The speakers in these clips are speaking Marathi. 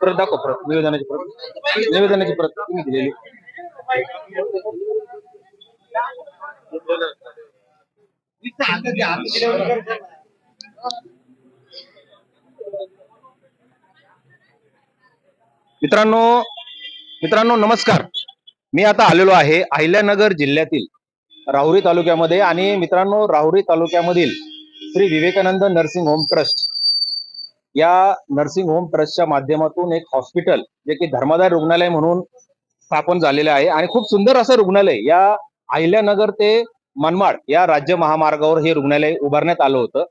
परत दाखव परत निवेदनाची परत. निवेदनाची परत तुम्ही दिलेली. मित्रांनो मित्रांनो नमस्कार. मी आता आलेलो आहे अहिल्यानगर जिल्ह्यातील राहुरी तालुक्यामध्ये आणि मित्रांनो Rahuri तालुक्यामधील Shri Vivekananda nursing home trust या नर्सिंग होम ट्रस्टच्या माध्यमातून एक हॉस्पिटल जे की धर्मादाय रुग्णालय म्हणून स्थापन झालेलं आहे. आणि खूप सुंदर असं रुग्णालय या अहिल्यानगर ते मनमाड या राज्य महामार्गावर हे रुग्णालय उभारण्यात आलं होतं.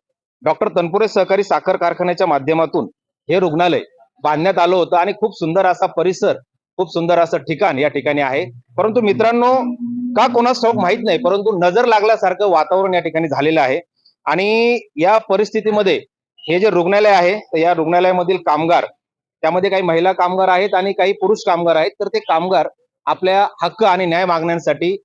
डॉक्टर तनपुरे सहकारी साखर कारखान्याच्या माध्यमातून हे रुग्णालय बांधण्यात आलं होतं. आणि खूप सुंदर असा परिसर खूप सुंदर असं ठिकाण या ठिकाणी आहे. परंतु मित्रांनो का कोणास ठाऊक माहीत नाही परंतु नजर लागल्यासारखं वातावरण या ठिकाणी झालेलं आहे. आणि या परिस्थितीमध्ये हे जे रुग्णालय आहे तर या रुग्णालयामधील कामगार त्यामध्ये काही महिला कामगार आहेत आणि काही पुरुष कामगार आहेत तर ते कामगार आपल्या हक्क आणि न्याय मागण्यांसाठी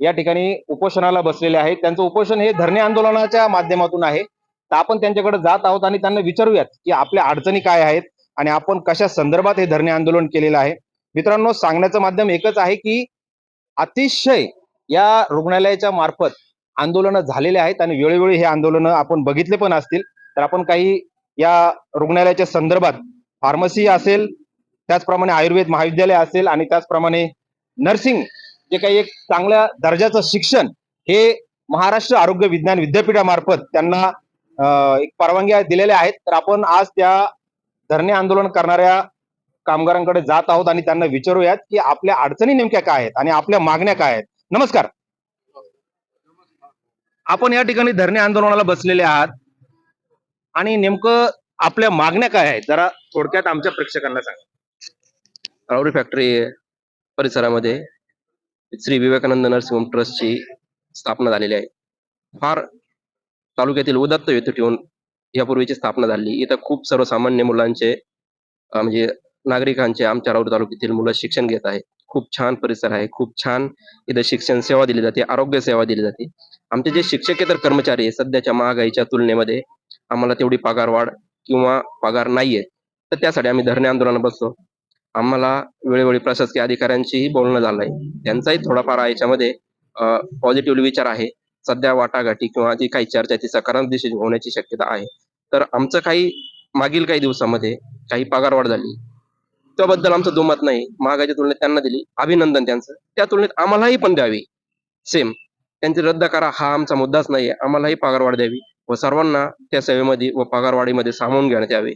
या ठिकाणी उपोषणाला बसलेले आहेत. त्यांचं उपोषण हे धरणे आंदोलनाच्या माध्यमातून आहे. तर आपण त्यांच्याकडे जात आहोत आणि त्यांना विचारूयात की आपल्या अडचणी काय आहेत आणि आपण कशा संदर्भात हे धरणे आंदोलन केलेलं आहे. मित्रांनो सांगण्याचं माध्यम एकच आहे की अतिशय या रुग्णालयाच्या मार्फत आंदोलनं झालेले आहेत आणि वेळोवेळी हे आंदोलनं आपण बघितले पण असतील. तर आपण काही या रुग्णालयाच्या संदर्भात फार्मसी असेल त्याचप्रमाणे आयुर्वेद महाविद्यालय असेल आणि त्याचप्रमाणे नर्सिंग जे काही एक चांगल्या दर्जाचं शिक्षण हे महाराष्ट्र आरोग्य विज्ञान विद्यापीठामार्फत त्यांना एक परवानग्या दिलेल्या आहेत. तर आपण आज त्या धरणे आंदोलन करणाऱ्या कामगारांकडे जात आहोत आणि त्यांना विचारूयात की आपल्या अडचणी नेमक्या काय आहेत आणि आपल्या मागण्या काय आहेत. नमस्कार. आपण या ठिकाणी धरणे आंदोलनाला बसलेले आहात. आणि नेमकं आपल्या मागण्या काय आहेत? जरा थोडक्यात आमच्या प्रेक्षकांना सांगा. राऊरी फॅक्टरी परिसरामध्ये श्री विवेकानंद नर्सिंग होम ट्रस्टची स्थापना झालेली आहे. फार तालुक्यातील उदत्त येथे ठेवून यापूर्वीची स्थापना झाली. इथं खूप सर्वसामान्य मुलांचे म्हणजे नागरिकांचे आमच्या राऊर तालुक्यातील मुलं शिक्षण घेत आहेत. खूप छान परिसर आहे. खूप छान इथं शिक्षण सेवा दिली जाते. आरोग्य सेवा दिली जाते. आमचे जे शिक्षकेतर कर्मचारी आहे सध्याच्या महागाईच्या तुलनेमध्ये आम्हाला तेवढी पगार वाढ किंवा पगार नाहीये. तर त्यासाठी आम्ही धरणे आंदोलन बसतो आम्हाला वेळोवेळी प्रशासकीय अधिकाऱ्यांशीही बोलणं झालंय. त्यांचाही थोडाफार याच्यामध्ये पॉझिटिव्ह विचार आहे. सध्या वाटाघाटी किंवा जी काही चर्चा ती सकारात्मक दिशेने होण्याची शक्यता आहे. तर आमचं काही मागील काही दिवसामध्ये काही पगारवाढ झाली. त्याबद्दल आमचं दुमत नाही. महागाईच्या तुलनेत त्यांना दिली. अभिनंदन त्यांचं. त्या तुलनेत आम्हालाही पण द्यावी. सेम त्यांची रद्द करा हा आमचा मुद्दाच नाहीये. आम्हालाही पगारवाढ द्यावी व सर्वांना त्या सेवेमध्ये व पगारवाढीमध्ये सामावून घेण्यात यावे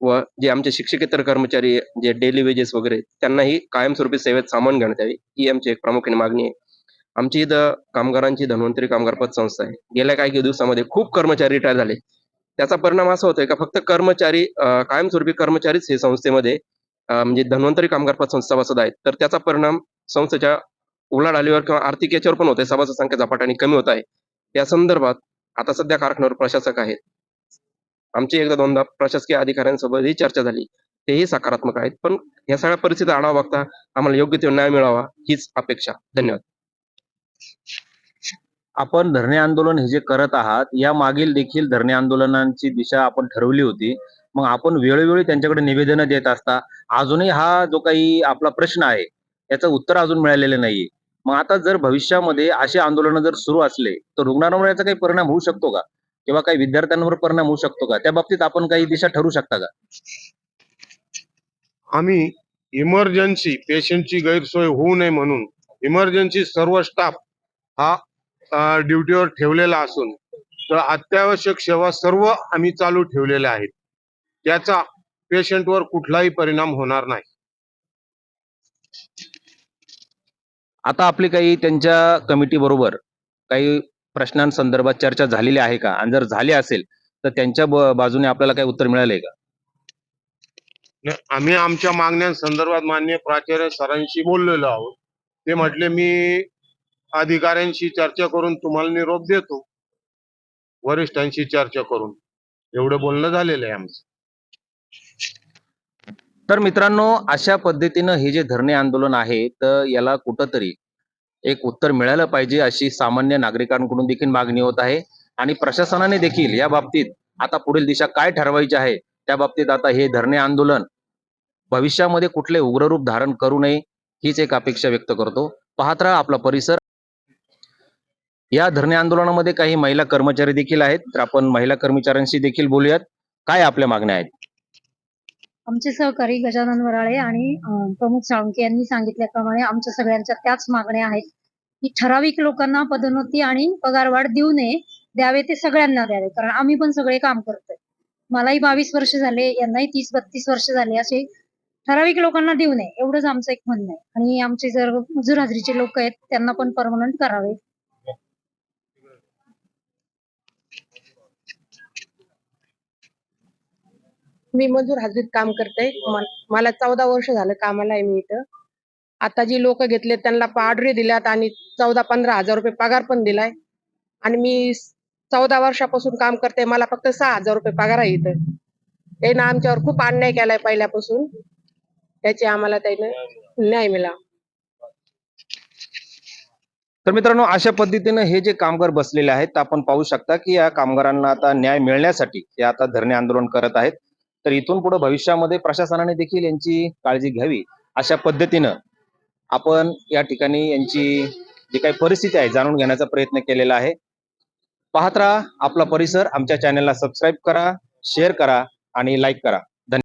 व जे आमचे शिक्षकेतर कर्मचारी जे डेली वेजेस वगैरे त्यांनाही कायमस्वरूपी सेवेत सामावून घेण्यात यावी. ही आमची एक प्रामुख्याने मागणी आहे. आमची इथं कामगारांची धन्वंतरी कामगार पतसंस्था आहे. गेल्या काही दिवसामध्ये खूप कर्मचारी रिटायर झाले. त्याचा परिणाम असा होतोय का फक्त कर्मचारी कायमस्वरूपी कर्मचारीच हे संस्थेमध्ये म्हणजे धन्वंतरी कामगार पतसंस्था सभासद आहेत तर त्याचा परिणाम संस्थेच्या उलाढालीवर किंवा आर्थिक याच्यावर पण होतोय. सभासद संख्या झपाट्याने कमी होत आहे. त्या संदर्भात आता सध्या कारखान्यावर प्रशासक आहेत. आमची एकदा दोनदा प्रशासकीय अधिकाऱ्यांसोबत ही चर्चा झाली. तेही सकारात्मक आहेत. पण या सगळ्या परिस्थिती आढावा बघता आम्हाला योग्य तो न्याय मिळावा हीच अपेक्षा. धन्यवाद. आपण धरणे आंदोलन हे जे करत आहात या मागील देखील धरणे आंदोलनांची दिशा आपण ठरवली होती. मग आपण वेळोवेळी त्यांच्याकडे निवेदन देत असता अजूनही हा जो काही आपला प्रश्न आहे याचं उत्तर अजून मिळालेलं नाहीये. मग आता जर भविष्यामध्ये असे आंदोलन जर सुरू असले तर रुग्णांवर याचा काही परिणाम होऊ शकतो का? किंवा काही विद्यार्थ्यांवर परिणाम होऊ शकतो का? त्या बाबतीत आपण काही दिशा ठरू शकता का? आम्ही इमर्जन्सी पेशंटची गैरसोय होऊ नये म्हणून इमर्जन्सी सर्व स्टाफ हा ड्युटीवर ठेवलेला असून तर अत्यावश्यक सेवा सर्व आम्ही चालू ठेवलेल्या आहेत. त्याचा पेशंटवर कुठलाही परिणाम होणार नाही. आता आपली काही त्यांच्या कमिटी बरोबर काही प्रश्नांसंदर्भात चर्चा झालेली आहे का? आणि जर झाली असेल तर त्यांच्या बाजूने आपल्याला काही उत्तर मिळालंय का? आम्ही आमच्या मागण्यांसंदर्भात मान्य प्राचार्य सरांशी बोललेलो आहोत. ते म्हटले मी अधिकाऱ्यांशी चर्चा करून तुम्हाला निरोप देतो. वरिष्ठांशी चर्चा करून. एवढं बोलणं झालेलं आहे आमचं. तर मित्रांनो अशा पद्धतीनं हे जे धरणे आंदोलन आहे तर याला कुठंतरी एक उत्तर मिळालं पाहिजे अशी सामान्य नागरिकांकडून देखील मागणी होत आहे. आणि प्रशासनाने देखील या बाबतीत आता पुढील दिशा काय ठरवायची आहे त्या बाबतीत आता हे धरणे आंदोलन भविष्यामध्ये कुठले उग्ररूप धारण करू नये हीच एक अपेक्षा व्यक्त करतो. पाहत राहा आपला परिसर. या धरणे आंदोलनामध्ये काही महिला कर्मचारी देखील आहेत तर आपण महिला कर्मचाऱ्यांशी देखील बोलूयात. काय आपल्या मागण्या आहेत? आमचे सहकारी गजानन वराळे आणि प्रमुख प्रमोद साळुंके यांनी सांगितल्याप्रमाणे आमच्या सगळ्यांच्या त्याच मागण्या आहेत की ठराविक लोकांना पदोन्नती आणि पगारवाढ देऊ नये द्यावे ते सगळ्यांना द्यावे कारण आम्ही पण सगळे काम करतोय. मलाही बावीस वर्ष झाले यांनाही तीस बत्तीस वर्ष झाले असे ठराविक लोकांना देऊ नये एवढंच आमचं एक म्हणणं आहे. आणि आमचे जर मजूर हाजरीचे लोक आहेत त्यांना पण परमनंट करावे. मी मजूर हजरीत काम करते. मला चौदा वर्ष झालं कामाला आहे मी इथं. आता जी लोक घेतले त्यांना पाडरी दिल्यात आणि चौदा पंधरा हजार रुपये पगार पण दिलाय. आणि मी चौदा वर्षापासून काम करते. मला फक्त सहा हजार रुपये पगार आहे इथं. त्यानं आमच्यावर खूप अन्याय केलाय पहिल्यापासून. त्याची आम्हाला त्यानं न्याय मिळा तर मित्रांनो अशा पद्धतीनं हे जे कामगार बसलेले आहेत आपण पाहू शकता की या कामगारांना आता न्याय मिळण्यासाठी हे आता धरणे आंदोलन करत आहेत. तर इथून पुढे भविष्यामध्ये प्रशासनाने देखील यांची काळजी घ्यावी अशा पद्धतीनं आपण या ठिकाणी यांची जी काही परिस्थिती आहे जाणून घेण्याचा प्रयत्न केलेला आहे. पाहत राहा आपला परिसर आमच्या चॅनलला सबस्क्राईब करा शेअर करा आणि लाईक करा.